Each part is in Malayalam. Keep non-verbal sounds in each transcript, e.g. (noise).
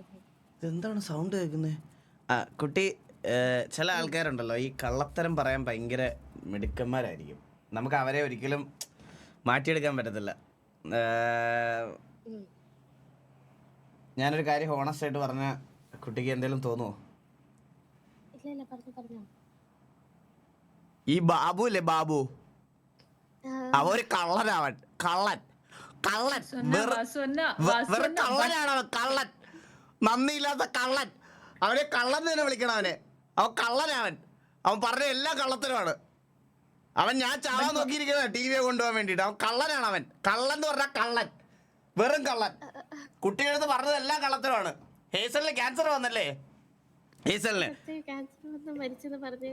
ഇതെന്താണ് സൗണ്ട് കേൾക്കുന്നത് ആ കുട്ടി ചില ആൾക്കാരുണ്ടല്ലോ ഈ കള്ളത്തരം പറയാൻ ഭയങ്കര മിടുക്കന്മാരായിരിക്കും. നമുക്ക് അവരെ ഒരിക്കലും മാറ്റിയെടുക്കാൻ പറ്റത്തില്ല. ഞാനൊരു കാര്യം ഹോണസ്റ്റ് ആയിട്ട് പറഞ്ഞ കുട്ടിക്ക് എന്തെങ്കിലും തോന്നുമോ ഇല്ല ഇല്ല പറഞ്ഞു പറഞ്ഞു. ഈ ബാബു അല്ലേ ബാബു? അവ ഒരു കള്ളനാവൻ കള്ളൻ. കള്ളൻ. വെറു- കള്ളനാണ് അവൻ കള്ളൻ. നന്ദിയില്ലാത്ത കള്ളൻ. അവനെ കള്ളൻ തന്നെ വിളിക്കണം അവനെ. അവൻ കള്ളനവൻ. അവൻ പറഞ്ഞ എല്ലാ കള്ളത്തരമാണ്. അവൻ ഞാൻ ചാവാൻ നോക്കിയിരിക്കുന്ന ടി വിയെ കൊണ്ടുപോകാൻ വേണ്ടിയിട്ട്. അവൻ കള്ളനാണ് അവൻ. കള്ളൻ എന്ന് പറഞ്ഞാൽ കള്ളൻ. വെറും കള്ളൻ. കുട്ടികളടുത്ത് പറഞ്ഞത് എല്ലാം കള്ളത്തരമാണ്. ഹേസലിന് ക്യാൻസർ വന്നല്ലേ? ഹേസലിന്.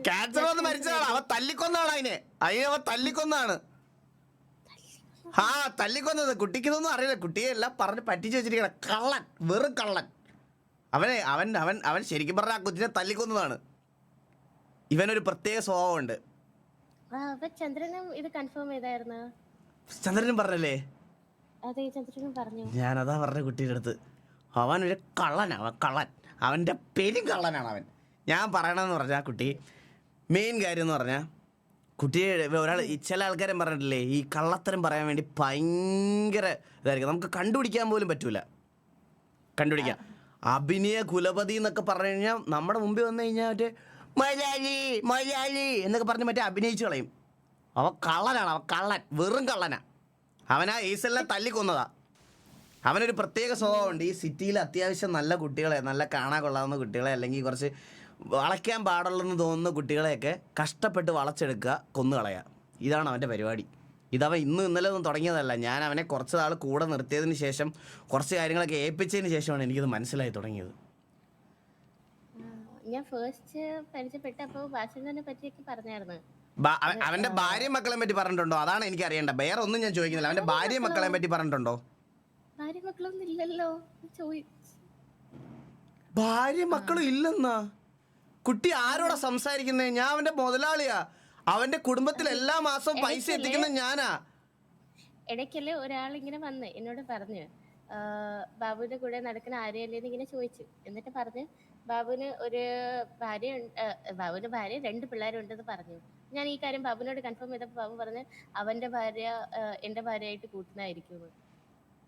ക്യാൻസർ വന്ന് മരിച്ചതാണ്. അവൻ തല്ലിക്കൊന്നാണ് അതിനെ. അതിനെ അവൻ തല്ലിക്കൊന്നാണ്. ആ തല്ലിക്കൊന്നത് കുട്ടിക്ക് ഇതൊന്നും അറിയില്ല. കുട്ടിയെ എല്ലാം പറഞ്ഞ് പറ്റിച്ചു വെച്ചിരിക്കണം കള്ളൻ. വെറും കള്ളൻ. അവനെ അവൻ അവൻ അവൻ ശരിക്കും പറഞ്ഞ ആ കൊച്ചിനെ തല്ലിക്കൊന്നതാണ്. ഇവനൊരു പ്രത്യേക സ്വഭാവമുണ്ട്. ചന്ദ്രനും ഇത് കൺഫേം ചെയ്തായിരുന്നു? ചന്ദ്രനും പറഞ്ഞല്ലേ? അതെ ചന്ദ്രനും പറഞ്ഞു. ഞാനതാ പറഞ്ഞ കുട്ടിയുടെ അടുത്ത്. അവൻ ഒരു കള്ളനാണ് കള്ളൻ. അവന്റെ പേരും കള്ളനാണ് അവൻ. ഞാൻ പറയണമെന്ന് പറഞ്ഞാൽ കുട്ടി മെയിൻ കാര്യം എന്ന് പറഞ്ഞാൽ കുട്ടിയെ ഒരാൾ ചില ആൾക്കാരും പറഞ്ഞിട്ടില്ലേ ഈ കള്ളത്തരം പറയാൻ വേണ്ടി ഭയങ്കര ഇതായിരിക്കും. നമുക്ക് കണ്ടുപിടിക്കാൻ പോലും പറ്റൂല. കണ്ടുപിടിക്കാം. അഭിനയ കുലപതി എന്നൊക്കെ പറഞ്ഞു കഴിഞ്ഞാൽ നമ്മുടെ മുമ്പിൽ വന്നു കഴിഞ്ഞാൽ മറ്റേ മലയാളി മലയാളി എന്നൊക്കെ പറഞ്ഞ് മറ്റേ അഭിനയിച്ചു കളയും. അവൻ കള്ളനാണ് അവൻ കള്ളൻ വെറും കള്ളനാ. അവനാ ഈസലിനെ തല്ലിക്കൊന്നതാ. അവനൊരു പ്രത്യേക സ്വഭാവമുണ്ട്. ഈ സിറ്റിയിൽ അത്യാവശ്യം നല്ല കുട്ടികളെ നല്ല കാണാൻ കൊള്ളാവുന്ന കുട്ടികളെ അല്ലെങ്കിൽ കുറച്ച് വളയ്ക്കാൻ പാടുള്ളെന്ന് തോന്നുന്ന കുട്ടികളെയൊക്കെ കഷ്ടപ്പെട്ട് വളച്ചെടുക്കുക കൊന്നുകളയുക. ഇതാണ് അവന്റെ പരിപാടി. ഇതവൻ ഇന്നും ഇന്നലെ ഒന്നും തുടങ്ങിയതല്ല. ഞാൻ അവനെ കുറച്ച് നാൾ കൂടെ നിർത്തിയതിന് ശേഷം കുറച്ച് കാര്യങ്ങളൊക്കെ ഏൽപ്പിച്ചതിന് ശേഷമാണ് എനിക്കിത് മനസ്സിലായി തുടങ്ങിയത്. ഞാൻ ഫസ്റ്റ് പരിചയപ്പെട്ടപ്പോൾ പറ്റിയൊക്കെ പറഞ്ഞായിരുന്നു. അവന്റെ ഭാര്യ മക്കളെ പറ്റി പറഞ്ഞിട്ടുണ്ടോ? അതാണ് എനിക്ക് അറിയേണ്ട വേറെ ഒന്നും ഞാൻ ചോദിക്കുന്നില്ല. അവന്റെ ഭാര്യ മക്കളെ പറ്റി പറഞ്ഞിട്ടുണ്ടോ? ഭാര്യ മക്കളൊന്നും ഇല്ലല്ലോ. ഭാര്യ മക്കളും ഇല്ലെന്നാ? കുട്ടി ആരോടാ സംസാരിക്കുന്നേ? ഞാൻ അവന്റെ മുതലാളിയാ. അവന്റെ കുടുംബത്തിൽ എല്ലാ മാസവും പൈസ എത്തിക്കുന്ന ഞാനാ. ഇടയ്ക്കല്ലേ ഒരാൾ ഇങ്ങനെ വന്ന് എന്നോട് പറഞ്ഞു ബാബുവിന്റെ കൂടെ നടക്കുന്ന ആരെയല്ലേന്ന് ഇങ്ങനെ ചോദിച്ചു. എന്നിട്ട് പറഞ്ഞു ബാബുവിന് ഒരു ഭാര്യ ബാബുവിന്റെ ഭാര്യ രണ്ട് പിള്ളേരുണ്ടെന്ന് പറഞ്ഞു. ഞാൻ ഈ കാര്യം ബാബുവിനോട് കൺഫേം ചെയ്തപ്പോൾ ബാബു പറഞ്ഞു അവന്റെ ഭാര്യ എന്റെ ഭാര്യയായിട്ട് കൂട്ടുന്നതായിരിക്കും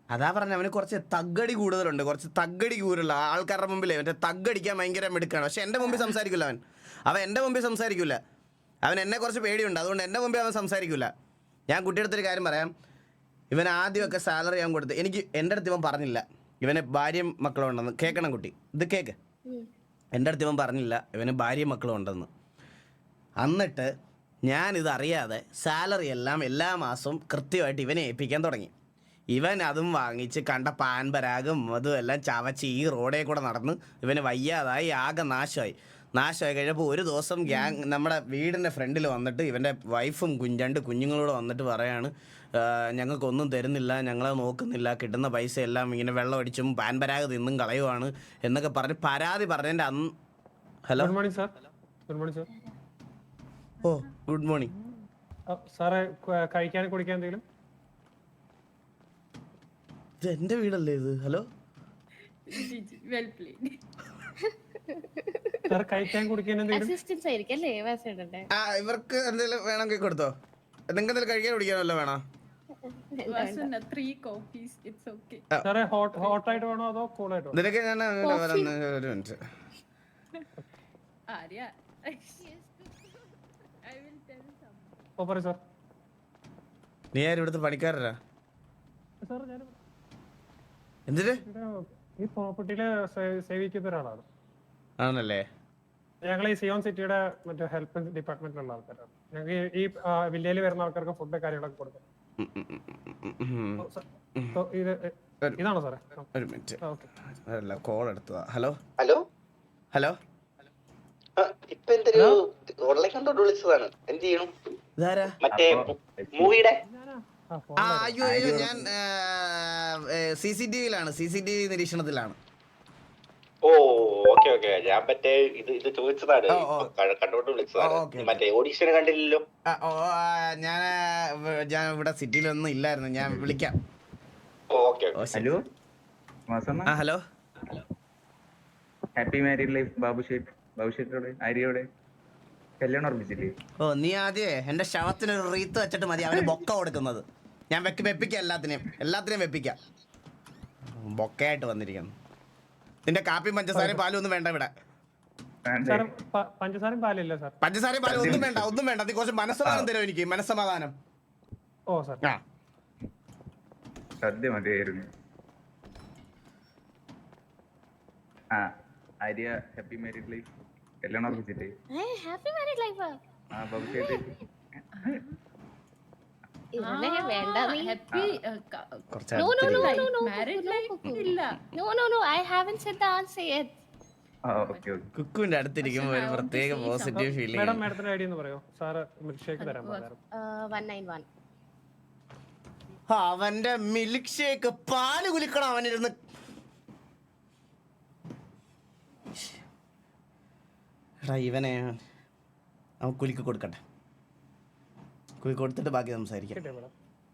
അതാ പറഞ്ഞ അവന് കുറച്ച് തഗ്ഗടി കൂടുതലുണ്ട്. കുറച്ച് തഗ്ഗടി കൂടുതലുള്ള ആൾക്കാരുടെ മുമ്പിലേ മറ്റേ തഗ്ഗടിക്കാൻ ഭയങ്കര മെടുക്കാണ്. പക്ഷെ എന്റെ മുമ്പിൽ സംസാരിക്കില്ല അവൻ. അവ എന്റെ മുമ്പിൽ സംസാരിക്കില്ല അവൻ എന്നെ കുറച്ച് പേടിയുണ്ട്. അതുകൊണ്ട് എന്റെ മുമ്പേ അവൻ സംസാരിക്കില്ല ഞാൻ കുട്ടിയുടെ അടുത്തൊരു കാര്യം പറയാം. ഇവൻ ആദ്യമൊക്കെ സാലറി ഞാൻ കൊടുത്ത്. എനിക്ക് എന്റെ അടുത്ത് ഇവൻ പറഞ്ഞില്ല. ഇവന് ഭാര്യയും മക്കളും ഉണ്ടെന്ന്. കേൾക്കണം കുട്ടി. ഇത് കേക്ക്. എന്റെ അടുത്ത് ഇവൻ പറഞ്ഞില്ല ഇവന് ഭാര്യയും മക്കളും ഉണ്ടെന്ന്. എന്നിട്ട് ഞാനിത് അറിയാതെ സാലറി എല്ലാം എല്ലാ മാസവും കൃത്യമായിട്ട് ഇവനെ ഏൽപ്പിക്കാൻ തുടങ്ങി. ഇവൻ അതും വാങ്ങിച്ച് കണ്ട പാൻപരാഗും അതും എല്ലാം ചവച്ച് ഈ റോഡേ കൂടെ നടന്ന് ഇവന് വയ്യാതായി ആകെ നാശമായി. നാശമായി കഴിഞ്ഞപ്പോൾ ഒരു ദിവസം ഗ്യാങ് നമ്മുടെ വീടിന്റെ ഫ്രണ്ടിൽ വന്നിട്ട് ഇവന്റെ വൈഫും കുഞ്ഞ് രണ്ട് കുഞ്ഞുങ്ങളോട് വന്നിട്ട് പറയാണ് ഞങ്ങൾക്കൊന്നും തരുന്നില്ല ഞങ്ങളെ നോക്കുന്നില്ല കിട്ടുന്ന പൈസ എല്ലാം ഇങ്ങനെ വെള്ളം അടിച്ചും പാൻപരാഗ് തിന്നും കളയുവാണ് എന്നൊക്കെ പറഞ്ഞ് പരാതി പറഞ്ഞതിന്റെ അന്ന് hello? Good morning sir good morning sir ഓ ഗുഡ് മോർണിംഗ് സാറേ കഴിക്കാൻ കുടിക്കാൻ എന്തെങ്കിലും? ഇത് എന്റെ വീടല്ലേ ഇത്? ഹലോ? വെൽ പ്ലേഡ് (laughs) സാർ കഴിക്കാൻ കുടിക്കാൻ എന്തെങ്കിലും? അസിസ്റ്റൻസ് ആയിരിക്കും അല്ലേ? വാസേട്ടന്റെ ആ ഇവർക്ക് എന്തെങ്കിലും വേണമെങ്കിൽ കൊടുത്തോ. നിങ്ങൾക്ക് എന്തെങ്കിലും കഴിക്കാൻ കുടിക്കാനല്ലോ വേണോ? സാറേ ഹോട്ട് വേണോ അതോ ഞാൻ. ഒരു മിനിറ്റ് (laughs) ഓ പറയൂ സാർ. നീ ആരും ഇവിടുത്തെ സാർ ഞാൻ എന്തിന്? ഈ പ്രോപ്പർട്ടിയിലെ സേവിക്കുന്ന ഒരാളാണ്. ആണല്ലേ? ഞങ്ങൾ ഈ സിയോൺ സിറ്റിയുടെ മറ്റേ ഹെൽപ്പ് ഡിപ്പാർട്ട്മെന്റിലുള്ള ആൾക്കാരാണ്. ഞങ്ങൾക്ക് ഈ- വില്ലേജിൽ വരുന്ന ആൾക്കാർക്ക് ഫുഡ് കാര്യങ്ങളൊക്കെ കൊടുക്കും. ഇതാണോ സാറേ? ഒരു മിനിറ്റ്. ഓക്കെ. അല്ല കോൾ എടുത്തതാ. ഹലോ ഹലോ ഹലോ ഇപ്പൊ എന്തൊരു കണ്ടോണ്ട് വിളിച്ചതാണ്. എന്ത് ചെയ്യണം? മറ്റേ മൂവിയുടെ അയ്യോ അയ്യോ ഞാൻ സി സി ടി വിയിലാണ് സി സി ടി വി നിരീക്ഷണത്തിലാണ്. ഓ ഓക്കെ ഓക്കെ. ഞാൻ മറ്റേ ഇത് ഇത് ചോദിച്ചതാണ്. കണ്ടോണ്ട് വിളിച്ചതാണ്. മറ്റേ ഓഡീഷൻ കണ്ടില്ലല്ലോ? ഞാൻ ഞാൻ ഇവിടെ സിറ്റിയിലൊന്നും ഇല്ലായിരുന്നു. ഞാൻ വിളിക്കാം. ഹലോ? ആ hello? Happy married life Babu shirt. Babu ഷേട്ടോടെ ആര്യയോടെ. കല്യാണം ഉറപ്പിച്ചില്ലേ? ഓ നീ ആദ്യമേ എന്റെ ശവത്തിന് ഒരു റീത്ത് വെച്ചിട്ട് മതി. അവന് ബൊക്ക കൊടുക്കുന്നത്. ഞാൻ വെക്ക് വെപ്പിക്കാം എല്ലാത്തിനെയും. എല്ലാത്തിനെയും വെപ്പിക്കാം. ബൊക്കയായിട്ട് വന്നിരിക്കുന്നു. നിന്റെ കാപ്പി പഞ്ചസാരയും പാലും ഒന്നും വേണ്ട ഇവിടെ? പഞ്ചസാരയും പാലില്ല സാർ. പഞ്ചസാരയും പാലും ഒന്നും വേണ്ട ഒന്നും വേണ്ട. നീ കുറച്ച് മനസ്സമാധാനം തരും എനിക്ക്? മനസ്സമാധാനം. ഓ സാർ. ആ. സദ്യ മതിയായിരുന്നു. ആ ആര്യ ഹാപ്പി മാരീഡ് ലൈഫ് കല്യാണം ഉറപ്പിച്ചില്ലേ ഏ ഹാപ്പി മാരീഡ് ലൈഫ് ആ? ബാബു ഷേട്ട് വേണ്ട നീ ഹാപ്പി കുറച്ച് no no no, life, no, no, married no, life Cuckoo. ഇല്ല. No, no, no. I haven't said the answer yet. ആ ഓക്കെ ഓക്കെ കുക്കുവിന്റെ അടുത്തിരിക്കുമ്പോൾ ഒരു പ്രത്യേക പോസിറ്റീവ് ഫീലിംഗ് മാഡം മാഡത്തിന്റെ എന്ന് പറയോ? സാറ് മിൽക്ക് ഷേക്ക് തരാൻ പറഞ്ഞു Uh, 191. അവന്റെ മിൽക്ക് ഷേക്ക് പാൽ കുലിക്കണം അവനിരുന്ന്. എടാ ഇവനെ അവൻ കുലിക്ക് കൊടുക്കട്ടെ. കൊടുത്തിട്ട് ബാക്കി സംസാരിക്കാം കിട്ടിയോ madam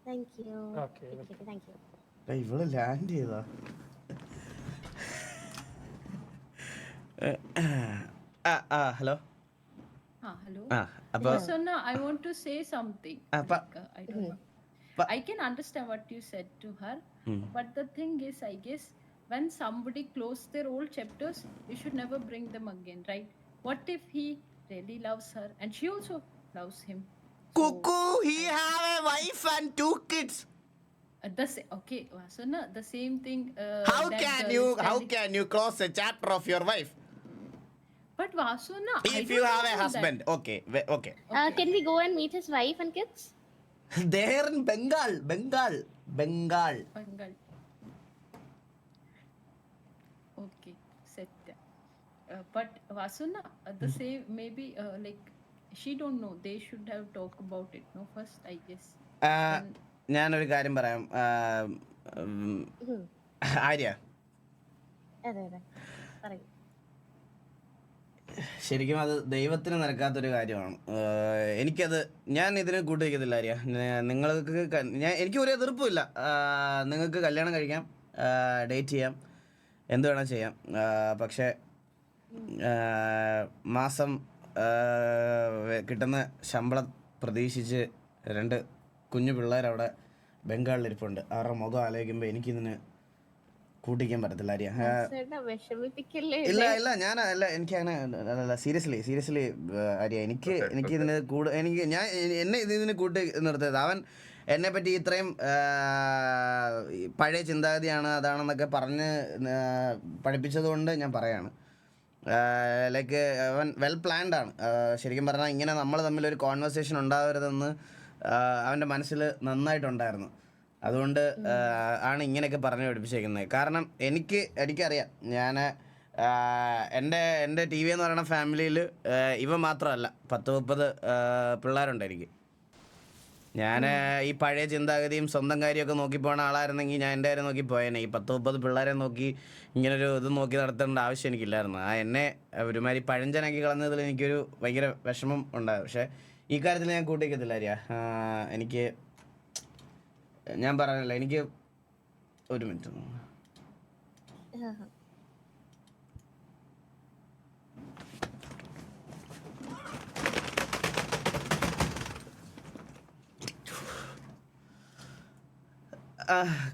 Thank you. Okay. Okay, okay, thank you. എടാ, ഇവള് ലാൻഡ് ചെയ്താ ആ ആ ഹലോ Ah, hello. ആ അപ്പൊ so now I want to say something. Ah, pa- Like, uh, I don't know. Pa- I can understand what you said to her, Hmm. but the thing is, I guess when somebody close their old chapters, you should never bring them again, right? What if he really loves her and she also loves him? Cuckoo, he have a wife and two kids. Uh, the sa- okay, uh, so no, the same thing. Uh, How can you how can you close a chapter of your wife But Vasuna, I if you have a that. husband? Okay, okay. Uh, can we go and meet his wife and kids? (laughs) There in Bengal, Bengal, Bengal. Bengal. Okay, set. Uh, but Vasuna, uh, the hmm. same maybe uh, like she don't know. They should have talked about it. No, first I guess. ഞാൻ ഞാനൊരു കാര്യം പറയാം. ആര്യ? ശരിക്കും അത് ദൈവത്തിന് നിരക്കാത്തൊരു കാര്യമാണ്. എനിക്കത് ഞാൻ ഇതിന് കൂട്ടുവയ്ക്കത്തില്ല ആര്യ. നിങ്ങൾക്ക് ഞാൻ എനിക്ക് ഒരു എതിർപ്പുമില്ല. ഇല്ല നിങ്ങൾക്ക് കല്യാണം കഴിക്കാം ഡേറ്റ് ചെയ്യാം എന്ത് വേണം ചെയ്യാം. പക്ഷേ മാസം കിട്ടുന്ന ശമ്പളം പ്രതീക്ഷിച്ച് രണ്ട് കുഞ്ഞു പിള്ളേരവിടെ ബംഗാളിലിരിപ്പുണ്ട് അവരുടെ മുഖം ആലോചിക്കുമ്പോൾ എനിക്കിതിന് കൂട്ടിക്കാൻ പറ്റത്തില്ല ആര്യ. ഇല്ല ഇല്ല ഞാൻ അല്ല എനിക്ക് അങ്ങനെ അല്ല സീരിയസ്ലി സീരിയസ്ലി ആര്യ എനിക്ക് എനിക്ക് ഇതിന് കൂടു എനിക്ക് ഞാൻ എന്നെ ഇത് ഇതിന് കൂട്ടി നിർത്തിയത് അവൻ എന്നെ പറ്റി ഇത്രയും പഴയ ചിന്താഗതിയാണ് അതാണെന്നൊക്കെ പറഞ്ഞ് പഠിപ്പിച്ചതുകൊണ്ട് പഠിപ്പിച്ചത് കൊണ്ട് ഞാൻ പറയാണ്. ലൈക്ക് അവൻ വെൽ പ്ലാൻഡ് ആണ്. ശരിക്കും പറഞ്ഞാൽ ഇങ്ങനെ നമ്മൾ തമ്മിൽ ഒരു കോൺവെർസേഷൻ ഉണ്ടാവരുതെന്ന് അവന്റെ മനസ്സിൽ നന്നായിട്ടുണ്ടായിരുന്നു. അതുകൊണ്ട് ആണ് ഇങ്ങനെയൊക്കെ പറഞ്ഞു പഠിപ്പിച്ചേക്കുന്നത്. കാരണം എനിക്ക് എനിക്കറിയാം ഞാൻ എന്റെ എന്റെ ടി വി എന്ന് പറയുന്ന ഫാമിലിയിൽ ഇവ മാത്രമല്ല പത്ത് മുപ്പത് പിള്ളേരുണ്ട് എനിക്ക്. ഞാൻ ഈ പഴയ ചിന്താഗതിയും സ്വന്തം കാര്യമൊക്കെ നോക്കി പോണ ആളായിരുന്നെങ്കിൽ ഞാൻ എന്റെ കാര്യം നോക്കി പോയേനെ. ഈ പത്ത് മുപ്പത് പിള്ളേരെ നോക്കി ഇങ്ങനൊരു ഇത് നോക്കി നടത്തേണ്ട ആവശ്യം എനിക്കില്ലായിരുന്നു. ആ എന്നെ ഒരുമാതിരി പഴഞ്ചനാക്കി കളഞ്ഞതിൽ എനിക്കൊരു ഭയങ്കര വിഷമം ഉണ്ടായത് പക്ഷേ ഈ കാര്യത്തിൽ ഞാൻ കൂട്ടിക്കത്തില്ല ആര്യ. എനിക്ക് ഞാൻ പറഞ്ഞില്ല എനിക്ക് ഒരു മിനിറ്റ്.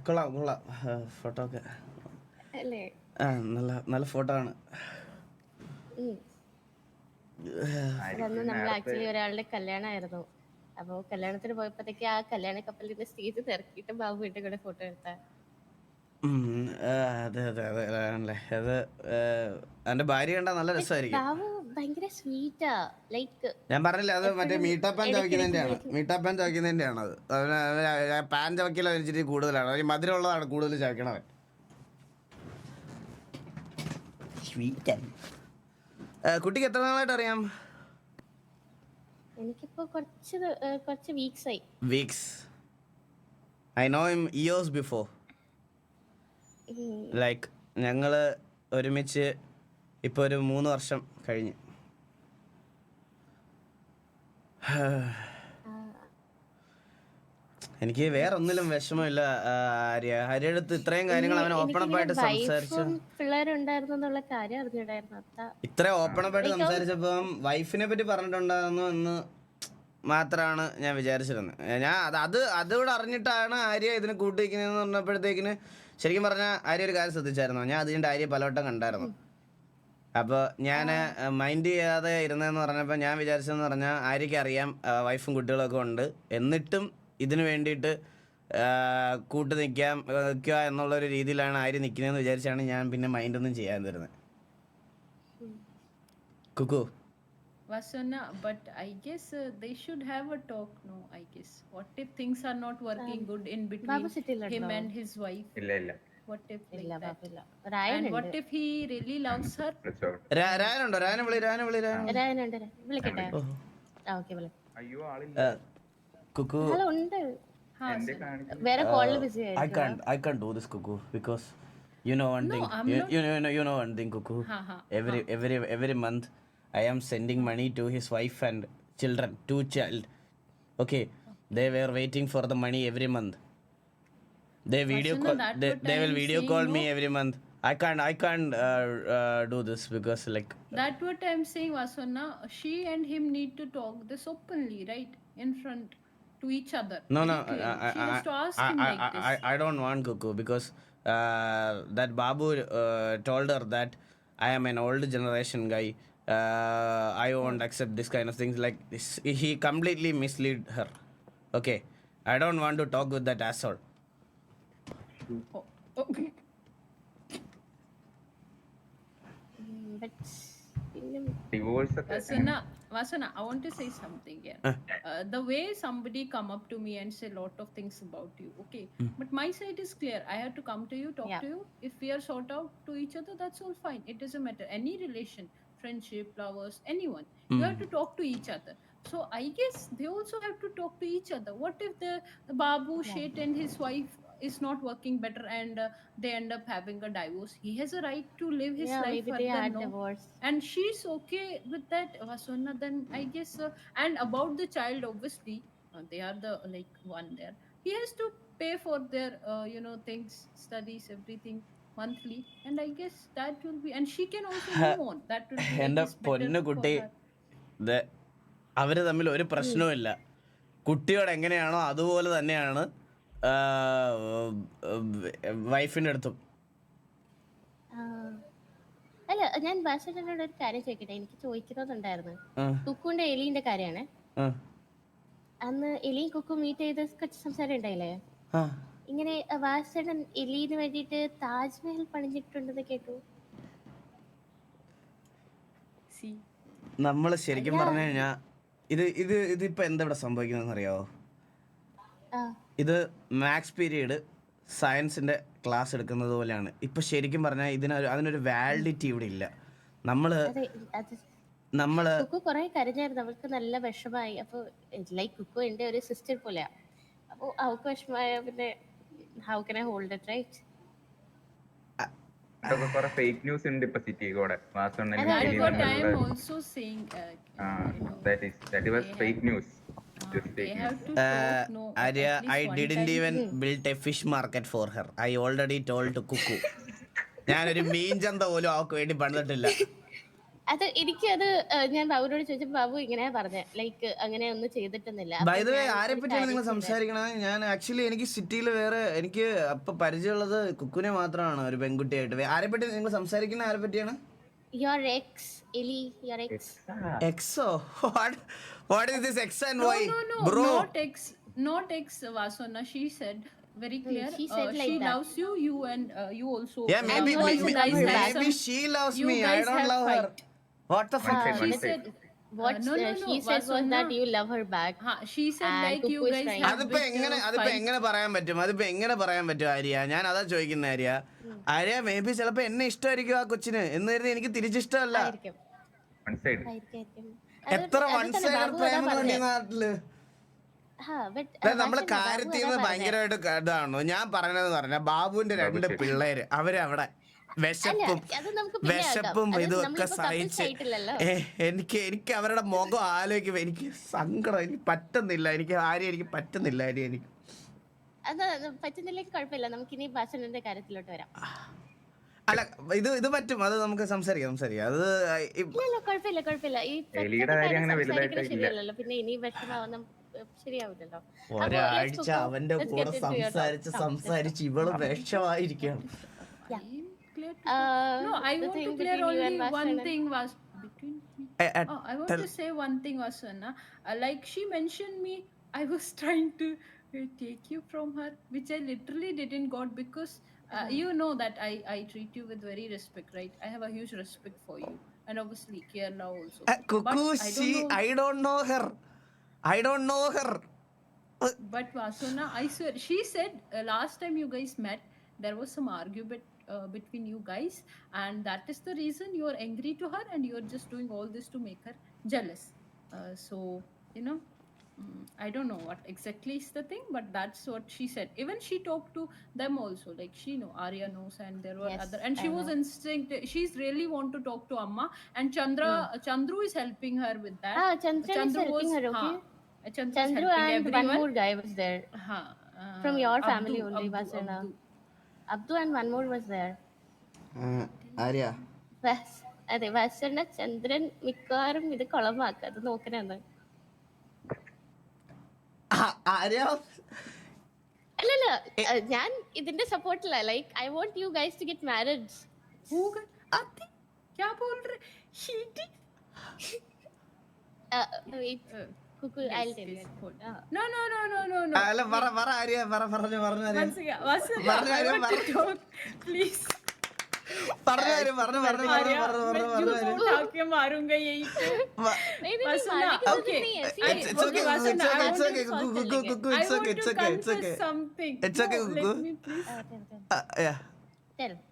കൊള്ളാം കൊള്ളാം. ഫോട്ടോ ഒക്കെ. ആ നല്ല നല്ല ഫോട്ടോ ആണ്. നമ്മൾ ആക്ച്വലി ഒരാളുടെ കല്യാണമായിരുന്നു അപ്പൊ കല്യാണത്തിന് പോയപ്പോഴത്തേക്ക് ആ കല്യാണ കപ്പലിന്റെ സ്റ്റേജ് തിരക്കിയിട്ട് ബാബു വീട്ടിൽ കൂടെ ഫോട്ടോ എടുത്ത. അതെ അതെ അതെ ആണല്ലേ അത് എന്റെ ഭാര്യ കണ്ടാ നല്ല രസമായിരിക്കും. ബാബു ഭയങ്കര സ്വീറ്റാ ലൈക്ക് ഞാൻ പറഞ്ഞില്ല അത് മറ്റേ മീട്ടാ പാൻ മീട്ടപ്പാൻ മീട്ടാ പാൻ ചവയ്ക്കുന്നതിന്റെയാണ് അത്. അവന് പാൻ ചവയ്ക്കൽ ഇച്ചിരി കൂടുതലാണ്. മധുരം ഉള്ളതാണ് കൂടുതൽ ചവയ്ക്കണവൻ. കുട്ടിക്ക് എത്ര നാളായിട്ട് അറിയാം? എനിക്കിപ്പോ കുറച്ച് കുറച്ച് വീക്സ് ആയി. Weeks I know him years before like ഞങ്ങൾ ഒരുമിച്ച് ഇപ്പൊ ഒരു മൂന്ന് വർഷം കഴിഞ്ഞ്. എനിക്ക് വേറെ ഒന്നിലും വിഷമമില്ല ആര്യ. ആര്യയുടെ അടുത്ത് ഇത്രയും കാര്യങ്ങൾ അവൻ ഓപ്പൺ അപ്പ് ആയിട്ട് സംസാരിച്ചു? ഇത്ര ഓപ്പൺ അപ്പ് ആയിട്ട് സംസാരിച്ചപ്പം വൈഫിനെ പറ്റി പറഞ്ഞിട്ടുണ്ടായിരുന്നു എന്ന് മാത്രമാണ് ഞാൻ വിചാരിച്ചിരുന്നത്. ഞാൻ അത് അത് അതുകൂടെ അറിഞ്ഞിട്ടാണ് ആര്യ ഇതിനെ കൂട്ടിവെക്കുന്നതെന്ന് പറഞ്ഞപ്പോഴത്തേക്കിന് ശരിക്കും പറഞ്ഞാൽ ആര്യ ഒരു കാര്യം ശ്രദ്ധിച്ചായിരുന്നു? ഞാൻ അതിന്റെ ആര്യ പലവട്ടം കണ്ടായിരുന്നു. അപ്പോൾ ഞാൻ മൈൻഡ് ചെയ്യാതെ ഇരുന്നതെന്ന് പറഞ്ഞപ്പോൾ ഞാൻ വിചാരിച്ചതെന്ന് പറഞ്ഞാൽ ആര്യയ്ക്ക് അറിയാം വൈഫും കുട്ടികളൊക്കെ ഉണ്ട്. എന്നിട്ടും ഇതിനു വേണ്ടിയിട്ട് കൂട്ടു നിൽക്കാം നിൽക്കുക എന്നുള്ളൊരു രീതിയിലാണ് ആര് നിൽക്കുന്നതെന്ന് വിചാരിച്ചാണ് ഞാൻ പിന്നെ മൈൻഡൊന്നും ചെയ്യാൻ തരുന്നത് Kuku. Vasuna, but I guess uh, they should have a talk. No, I guess. What if things are not working good in between him and his wife? ഇല്ല ഇല്ല. What if like ഇല്ല that? ബാബില്ല And രായനുണ്ട് what if he really loves her? രാ- രാനുണ്ടോ രാന വിളി രാന വിളി രാന രായനുണ്ട് രാ- വിളിക്കട്ടെ ആ ഓക്കെ വിളി അയ്യോ ആളില്ല കുക്കു ഹലോ ഉണ്ട് Ha, എന്റെ sir. കാണിച്ചു വേറെ കോളിൽ ബിസി I ആയിരിക്കും can't I can't do this cuckoo because you know one thing I'm you, you know you know you know one thing cuckoo Ha, ha, every every every month I am sending money to his wife and children two child okay they were waiting for the money every month they video call they, they will video call me every month I can't I can't uh, uh, do this because like That what I'm saying, Vasuna. She and him need to talk this openly, right? In front to each other. No, no, I. I, she has to ask I, him I, like I, this. I, I don't want Cuckoo because uh, that Babu uh, told her that I am an old generation guy. Uh, I won't accept this kind of things. Like this, he completely mislead her. Okay, I don't want to talk with that asshole. Oh, mm, Divorce. Vasana, I want to say something here. Uh, the way somebody come up to me and say lot of things about you, okay. Mm. But my side is clear. I have to come to you, talk yeah. to you. If we are sort out to each other, that's all fine. It doesn't matter. Any relation, friendship, lovers, anyone, mm. you hmm. have to talk to each other. So I guess they also have to talk to each other. What if the, the Babu yeah. Shet and his wife is not working better and uh, they end up having a divorce? He has a right to live his yeah, life maybe they had no? divorce. and she's okay with that vasuna then i guess uh, and about the child obviously uh, they are the like one there he has to pay for their uh, you know things studies everything monthly and i guess that will be and she can also move on that will be end up guess, better പൊന്നു കുട്ടി അവർ തമ്മിൽ ഒരു പ്രശ്നവുമില്ല കുട്ടിയോട് എങ്ങനെയാണോ അതുപോലെ തന്നെയാണ് വൈഫിന്റെ അടുത്തും. അല്ല ഞാൻ ബാസിനോട് ഒരു കാര്യം ചോദിക്കട്ടെ? എനിക്ക് ചോദിക്കണമെന്നുണ്ടായിരുന്നു. ആ, എലിന്റെ കാര്യമാണ്. അന്ന് എലിയും കുക്കും മീറ്റ് ചെയ്ത് കുറച്ച് സംസാരം ഉണ്ടായില്ലേ? ഇങ്ങനെ വാസടൻ എലിന് വേണ്ടിട്ട് താജ്മഹൽ പണിഞ്ഞിട്ടുണ്ടെന്ന് കേട്ടു. നമ്മൾ നമ്മൾ ശരിക്കും പറഞ്ഞു കഴിഞ്ഞാ ഇത് ഇത് ഇതിപ്പോ എന്താ ഇവിടെ സംഭവിക്കുന്നതെന്ന് അറിയാവോ ആ. ഇത് മാത്സ് പീരീഡ് സയൻസിന്റെ ക്ലാസ് എടുക്കുന്നത് പോലെയാണ്. ഇപ്പം ശരിക്കും പറഞ്ഞാൽ ഇതിനൊരു അതിനൊരു വാലിഡിറ്റി ഇവിടെ ഇല്ല. നമ്മൾ നമ്മൾ നമ്മൾ കുക്കു കുറെ കരഞ്ഞായിരുന്നു. അവൾക്ക് നല്ല വിഷമായി. അപ്പൊ ലൈക്ക് കുക്കു എന്റെ ഒരു സിസ്റ്റർ പോലെയാ. അപ്പൊ അവൾക്ക് വിഷമായ പിന്നെ how can I hold it right fake news ഉണ്ട് ഇപ്പൊ സിറ്റി കൂടെ. Fake news just have to talk no time. Even build a fish market for her I already told to Kukku ഞാനൊരു മീൻ ചന്ത പോലും അവക്ക് വേണ്ടി പണിതിട്ടില്ല. അത് എനിക്ക് അത് ഞാൻ ബാബുവിനോട് ചോദിച്ചപ്പോ ബാബു ഇങ്ങനെയാ പറഞ്ഞ. ലൈക്ക് അങ്ങനെ ഒന്നും ചെയ്തിട്ടൊന്നുമില്ല. വേ ആരെ പറ്റിയാണ് നിങ്ങൾ. സംസാരിക്കണത്? ഞാൻ ആക്ച്വലി എനിക്ക് സിറ്റിയിൽ വേറെ എനിക്ക് അപ്പൊ പരിചയമുള്ളത് കുക്കുനെ മാത്രമാണ് ഒരു പെൺകുട്ടിയായിട്ട്. ആരെ പറ്റി നിങ്ങൾ സംസാരിക്കുന്ന ആരെ പറ്റിയാണ്? Your ex എലി your ex. Exo what is this x and No, Y? no, no, bro not X, not X, Vasona. She said very clear. she said uh, like she that. loves you, you and uh, you also. Yeah, maybe maybe, nice maybe, maybe she loves You me. I guys don't have love her. fight. What the fuck? Uh, She One said, what uh, no, no, uh, no, she said was that you love her back ha, she said And like you is guys trying- have അതിപ്പോ bit, എങ്ങനെ uh, അതിപ്പോ fight. എങ്ങനെ പറയാൻ പറ്റും അതിപ്പോ എങ്ങനെ പറയാൻ പറ്റും ആര്യ ഞാൻ അതാ ചോദിക്കുന്ന ആര്യ ആര്യ മേ ബി ചിലപ്പോ എന്നെ ഇഷ്ടമായിരിക്കും ആ കൊച്ചിന് എന്ന് കരുതി എനിക്ക് തിരിച്ചിഷ്ടമല്ല ആയിരിക്കും സൈഡ് ആയിരിക്കും, ആയിരിക്കും. എത്ര നമ്മൾ കാര്യത്തിൽ നിന്ന് ഭയങ്കരമായിട്ട് ഇതാണ്? ഞാൻ പറഞ്ഞത് പറഞ്ഞ ബാബുവിന്റെ രണ്ട്. പിള്ളേര് അവരവിടെ വിശപ്പും. വിശപ്പും ഇതൊക്കെ സഹിച്ച് എനിക്ക് എനിക്ക് അവരുടെ മുഖം ആലോചിക്കുമ്പോ എനിക്ക് സങ്കടം എനിക്ക് പറ്റുന്നില്ല എനിക്ക് ആരും എനിക്ക് പറ്റുന്നില്ല ആരും എനിക്ക്. അത് പറ്റുന്നില്ലെങ്കിൽ കുഴപ്പമില്ല. നമുക്ക് ഇനി ഭാഷണന്റെ കാര്യത്തിലോട്ട് വരാം. ഇത് ഇത് പറ്റും. അത് നമുക്ക് സംസാരിക്കാം സംസാരിക്കാം. അത് ഒരാഴ്ച അവന്റെ കൂടെ സംസാരിച്ച് സംസാരിച്ച് ഇവൾ വേഷമായിരിക്കണം I was try to take you from her which I literally did in god because you know that I, I treat you with very respect, right? I have a huge respect for you, and obviously Kerala also. Uh, Cuckoo, But I she, don't know. I don't know her. I don't know her. But Vasuna, I swear, she said uh, last time you guys met, there was some argument uh, between you guys, and that is the reason you are angry to her, and you are just doing all this to make her jealous. Uh, so you know, I don't know what exactly is the thing, but that's what she said. Even she talked to them also, like she know Arya knows, and there were Yes, other, and she I was know. instinct. She's really want to talk to Amma, and Chandra, Chandru is helping her with that. Ah, Chandra is Chandru helping was- her, okay? हाँ, Chandru, is Chandru helping and one everyone. more guy was there. Huh, uh, From your family Abdu, only, Abdu, Vasana. Abdu. Abdu and one more was there. Arya വസ്- അതെ വസണ ചന്ദ്രൻ മിക്കവാറും ഇത് കുളമാക്കുക അത് നോക്കണെന്ന് ആര്യ അല്ലല്ല ഞാൻ ഇതിന്റെ സപ്പോർട്ടില്ല like I want you guys to get marriage हो പറഞ്ഞു Vasudha, പറഞ്ഞു പറഞ്ഞു പറഞ്ഞു പറഞ്ഞു പറഞ്ഞു പറഞ്ഞു. मैं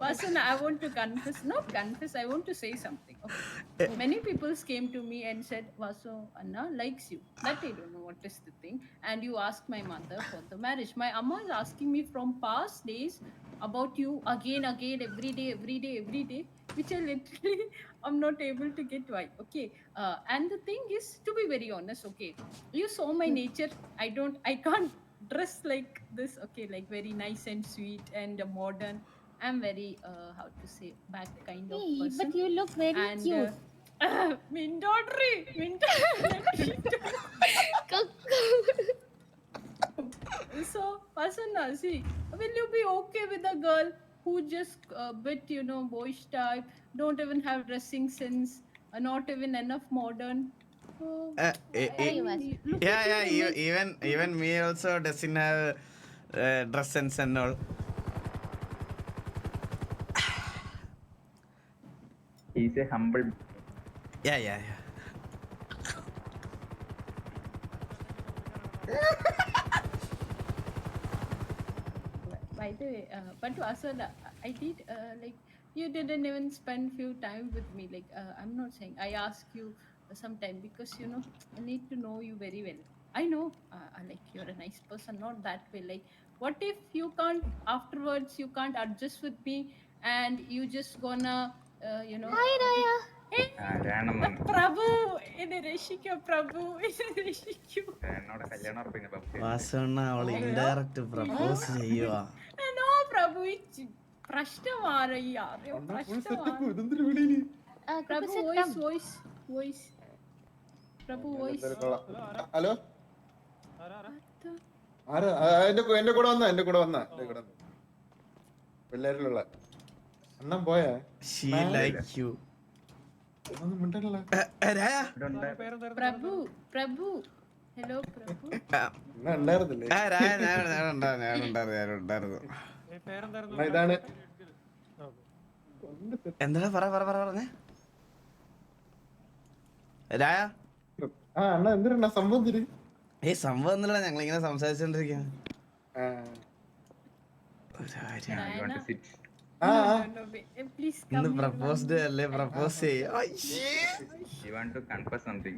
okay. I- It's- it's okay, okay, Vasudha, it's okay, I it's want to- confess okay. something. It's okay, No, Cuckoo. let me please. Vasuna, I want to confess, not confess, I want to say something. Okay. Many people came to me and said, Vasu, Anna likes you. That I don't know what is the thing. And you asked my mother for the marriage. My amma is asking me from past days about you again, again, every day, every day, every day, which I literally (laughs) I'm not able to get why. Okay. Uh, and the thing is, to be very honest, okay, you saw my nature. I don't, I can't (laughs) dress like this, okay, like very nice and sweet and modern. I'm very, uh, how to say, back kind of person. but you look very and cute uh, (laughs) Mindodri, Mindodri. so, Vasana, see, will you be okay with a girl who just uh, bit, you know, boyish type, don't even have dressing sense, uh, not even enough modern? So, Uh, eh, I eh, mean, look yeah, at yeah, you, you, even even me also doesn't have uh, dress sense and all. He's a humble. Yeah, yeah, yeah. by the way, uh, but Vasana, I did uh, like you didn't even spend few time with me. Like uh, I'm not saying I ask you sometime because you know I need to know you very well. I know uh, uh, like you're a nice person, not that way. Like what if you can't afterwards you can't adjust with me and you just gonna uh, no know. Hi, Raya. Prabhu. എന്നെ രക്ഷിക്കോ പ്രഭു. എന്നെ രക്ഷിക്കോ. വാസണ്ണ അവൾ ഇൻഡയറക്റ്റ് പ്രപ്പോസ് നോ പ്രഭു. പ്രശ്നമാണ് ഈ അറിയോ? പ്രശ്നമാണ്. Uh, Prabhu voice voice voice Prabhu voice hello? ആരാ എന്റെ കൂടെ വന്ന എന്റെ കൂടെ വന്ന. പിള്ളേരിലുള്ള അണ്ണൻ പോയാ? ഷീ ലൈക്ക് യു ഒന്നും മിണ്ടല്ല പ്രഭു പ്രഭു. ഹലോ പ്രഭു. ഞാൻ ഉണ്ടായിരുന്നില്ലേ? ഞാനുണ്ടായിരുന്നു ഈ ഉണ്ടായിരുന്നു അണ്ണാ, ഇതാണ്? എന്താ പറ പറ പറ പറഞ്ഞേ? രായ? ആ അണ്ണ എന്തിനാ സംഭവം തിരി ഏ സംഭവം ഒന്നുമില്ല ഞങ്ങൾ ഇങ്ങനെ ഇന്ന് പ്രപ്പോസ്ഡ് അല്ലേ? Propose confess something?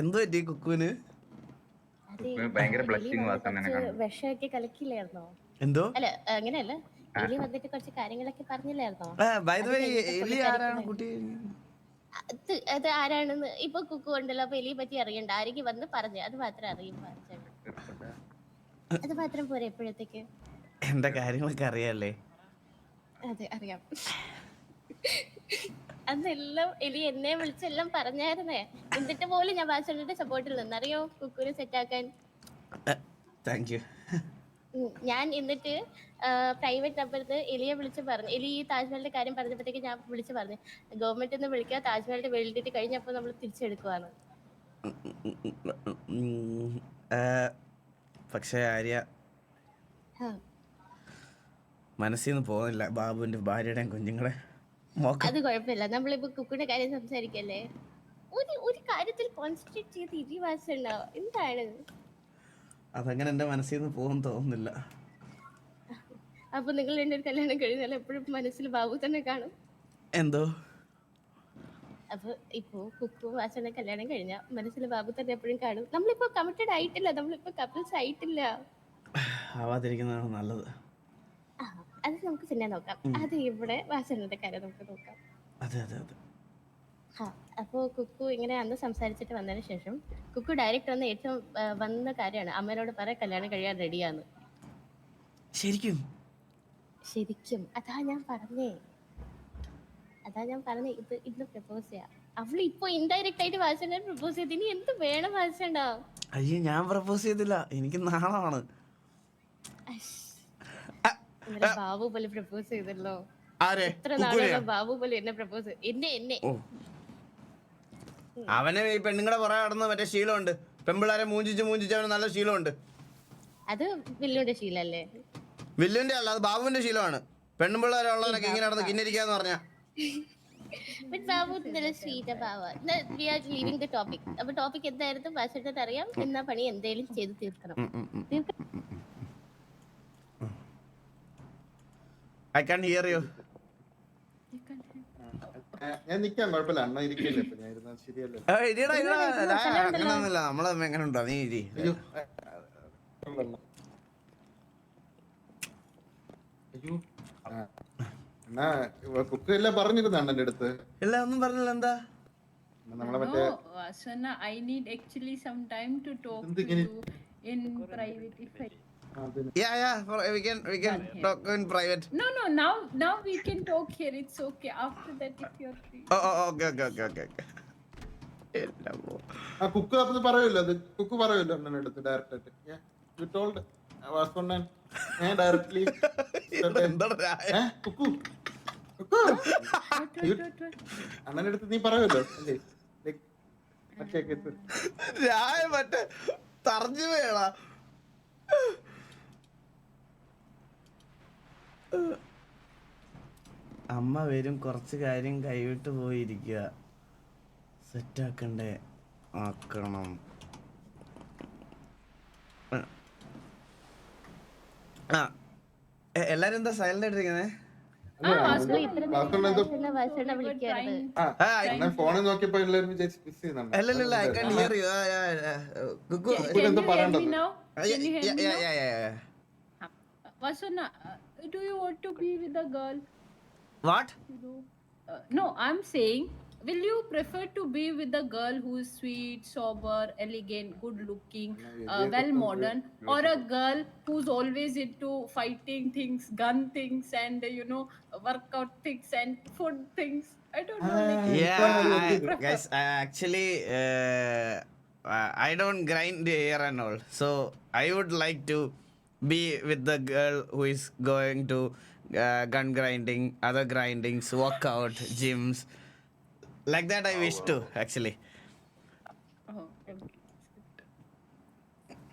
എന്ത് പറ്റി കുക്കുവിന്? ഭയങ്കര. വിഷമൊക്കെ കലക്കില്ലായിരുന്നോ? എന്തോ? അല്ല അങ്ങനെയല്ല. എലി വന്നിട്ട് കുറച്ച് കാര്യങ്ങളൊക്കെ പറഞ്ഞില്ലായിരുന്നോ? അത് ആരാണെന്ന് ഇപ്പൊ കുക്കു ഉണ്ടല്ലോ അപ്പൊ എലിയെ പറ്റി അറിയണ്ട. ആരെങ്കിലും വന്ന് പറഞ്ഞു അത് മാത്രം അറിയും. അത് മാത്രം പോരെ എപ്പോഴത്തേക്ക് എന്റെ കാര്യങ്ങളൊക്കെ അറിയാല്ലേ അതെ അറിയാം അതെല്ലാം എലി എന്നെ വിളിച്ചെല്ലാം പറഞ്ഞായിരുന്നേ എന്നിട്ട് പോലും ഞാൻ വാസണ്ണന്റെ സപ്പോർട്ടിൽ നിന്നറിയോ കുക്കൂര് സെറ്റാക്കാൻ താങ്ക് യു ഞാൻ എന്നിട്ട് പ്രൈവറ്റ് നമ്പറിൽ എലിയെ വിളിച്ച് പറഞ്ഞു എലി ഈ താജ്മഹലിന്റെ കാര്യം പറഞ്ഞപ്പോഴത്തേക്ക് ഞാൻ വിളിച്ച് പറഞ്ഞു ഗവൺമെന്റ് നിന്ന് വിളിക്കുക താജ്മഹലിന്റെ വെളിയിട്ടിട്ട് കഴിഞ്ഞപ്പോൾ നമ്മൾ തിരിച്ചെടുക്കുവാണ് പക്ഷേ ആര്യ. മനസ്സിൽ നിന്ന് പോകുന്നില്ല ബാബുവിന്റെ ഭാര്യയുടെയും കുഞ്ഞുങ്ങളെ. അത് കുഴപ്പമില്ല. നമ്മളിപ്പോ കുക്കിയുടെ കാര്യം സംസാരിക്കല്ലേ? ഒരു ഒരു കാര്യത്തിൽ കോൺസെൻട്രേറ്റ് ചെയ്ത് ഇരി വാസുണ്ടാവും എന്താണ്? അതങ്ങനെ എന്റെ മനസ്സിൽ നിന്ന് പോകും തോന്നുന്നില്ല. അപ്പൊ നിങ്ങൾ എന്നെ കല്യാണം കഴിഞ്ഞാൽ എപ്പോഴും മനസ്സിൽ ബാബു തന്നെ കാണും? എന്തോ? അപ്പൊ ഇപ്പോ കുക്കും വാസന കല്യാണം കഴിഞ്ഞ മനസ്സിൽ ബാബു തന്നെ എപ്പോഴും കാണും. നമ്മളിപ്പോ കമ്മിറ്റഡ് ആയിട്ടില്ല നമ്മളിപ്പോ കപ്പിൾസ് ആയിട്ടില്ല. ആവാതിരിക്കുന്നതാണ് നല്ലത്. അത് നമുക്ക് പിന്നെ നോക്കാം. അത് ഇവിടെ വാസനയുടെ കാര്യം നമുക്ക് നോക്കാം. അതെ അതെ അതെ. അപ്പോൾ കുക്കു ഇങ്ങനെ അന്ന് സംസാരിച്ചിട്ട് വന്നതിന് ശേഷം കുക്കു ഡയറക്റ്റ് വന്ന ഏറ്റവും വന്ന കാര്യമാണ് അമ്മേനോട് പറ കല്യാണം കഴിയാൻ റെഡിയാന്ന് ശരിക്കും? ശരിക്കും. അതാ ഞാൻ പറഞ്ഞേ. അതാ ഞാൻ പറഞ്ഞേ ഇത് ഇന്ന് പ്രപ്പോസ് ചെയ്യാം. അവൾ ഇപ്പൊ ഇൻഡയറക്റ്റ് ആയിട്ട് വാസന പ്രപ്പോസ് ചെയ്ത്. ഇനി എന്ത് വേണം വാസണ്ട അയ്യോ ഞാൻ പ്രപ്പോസ് ചെയ്തില്ല. എനിക്ക് നാളാണ്. ബാബു പോലെ പ്രപ്പോസ് ചെയ്തല്ലോ. എത്ര കുക്കുനെയാ? ബാബു പോലെ എന്നെ പ്രപ്പോസ് എന്നെ എന്നെ. അവനെ ഈ പെണ്ണുങ്ങളെ പുറകെ നടന്ന് മറ്റേ ശീലമുണ്ട്. പെമ്പിളാരെ മൂഞ്ചിച്ച് മൂഞ്ചിച്ച് അവന് നല്ല ശീലമുണ്ട്. അത് വില്ലുന്റെ ശീലല്ലേ? വില്ലുവിന്റെ അല്ല അത് ബാബുവിന്റെ ശീലമാണ്. പെണ്ണുമ്പിള്ളേരെ ഉള്ളവരൊക്കെ ഇങ്ങനെ നടന്ന് കിന്നിരിക്കാന്ന് പറഞ്ഞ. (laughs) ബട്ട് ബാബു നല്ല sweet Baba we are leaving the topic അപ്പൊ ടോപ്പിക് എന്തായിരുന്നു? വാസട്ടത്ത് അറിയാം. എന്നാ പണി? എന്തേലും ചെയ്ത് തീർക്കണം. ഐ കാൻ ഹിയർ യു ഞാൻ നിക്കാൻ കുഴപ്പമില്ല. അണ്ണ ഇരിക്കില്ല ഇപ്പൊ? ഞാൻ ഇരുന്നത് ശരിയല്ലേ? അങ്ങനൊന്നുമില്ല നമ്മളെ എങ്ങനെ ഉണ്ടോ? നീ ഇരി. അയ്യോ. കുക്ക് എല്ലാം പറഞ്ഞിരുന്ന എന്റെ അടുത്ത് ഇല്ല ഒന്നും പറഞ്ഞില്ല എന്താ എന്നാ നമ്മളെ മറ്റേ No, I I need actually some time to talk to എന്തിങ്ങനെ? you in private. If I അതിന് yeah we can can we can talk in no, no, now now we can talk here. It's okay. After that, if you're free. Oh oh okay, okay okay okay okay ആ കുക്ക് അത് പറയുമല്ലോ അത് കുക്ക് പറയുമല്ലോ അണ്ണന്റെ അടുത്ത് ഡയറക്റ്റ് ആയിട്ട് യു ടോൾഡ് ഡയറക്ട്ലി (laughs) നീ പറയുമല്ലോ. Like, മറ്റേ തറഞ്ഞു വേണ. അമ്മ വരും കുറച്ച് കാര്യം കൈവിട്ട് പോയിരിക്കുക. സെറ്റാക്കണ്ടേ ആക്കണം ആ എ- എല്ലാരും എന്താ സൈലന്റ് ആയിട്ടിരിക്കുന്നത് ഡു ഫോണിൽ നോക്കിയപ്പോ മിസ് അല്ലല്ല I can hear you want to be with എന്താ പറയണ്ടത്? do you want to be with a girl? You? No, I'm saying, will you prefer to be with a girl who is sweet, sober, elegant, good looking, uh, well modern, or a girl who's always into fighting things, gun things, and uh, you know, workout things and food things? I don't know. Like, Yeah, I, guys, I actually, uh, uh, I don't grind here and all. So I would like to be with the girl who is going to uh, gun grinding, other grindings, workout, gyms. Like that, I wish to actually. oh, okay.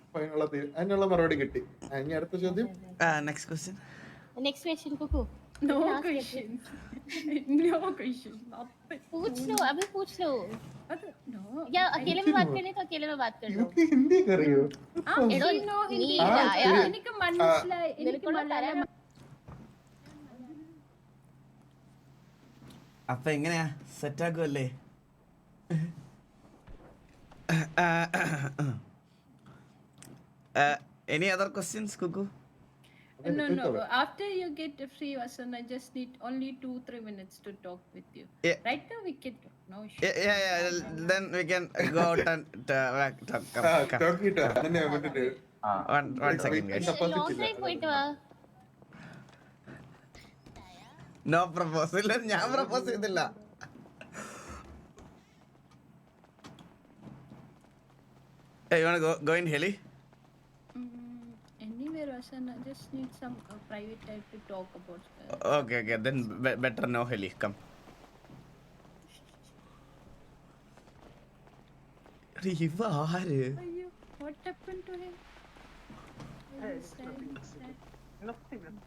അപ്പൊ അതിനുള്ള തീ- അതിനുള്ള മറുപടി കിട്ടി ആ, ഇനി അടുത്ത ചോദ്യം Uh, next question. Next question Kuku No questions. no questions. Nothing. पूछ लो अभी पूछ लो Other- No. या अकेले में बात करनी है तो अकेले में बात कर लो ഇവർക്ക് ഹിന്ദി ഒക്കെ അറിയോ ആ, എടോ, she know നീ Hindi. ഇല്ല, ആ, ആ, എനിക്ക് അപ്പൊ എങ്ങനെയാ set ആക്കുമല്ലേ any other questions Kukku No, no. After you get free Vasan, I just need only two, three minutes to talk with you. Yeah. Right now we can talk. No issue. Yeah, yeah, yeah. Then we can go out and uh, ടോക്കിട്ടോ തന്നെ വിട്ടിട്ട് ആ One, one second, guys. പോയിട്ട് വാ നോ പ്രപ്പോസ് ഇല്ല ഞാൻ പ്രപ്പോസ് ചെയ്തില്ല Hey, you wanna go go in heli? Mm, anywhere, Vasan, I just need some uh, private time to talk about. Uh, Okay, okay. Then be- better no heli. Come. Riva, what happened to him? Sad.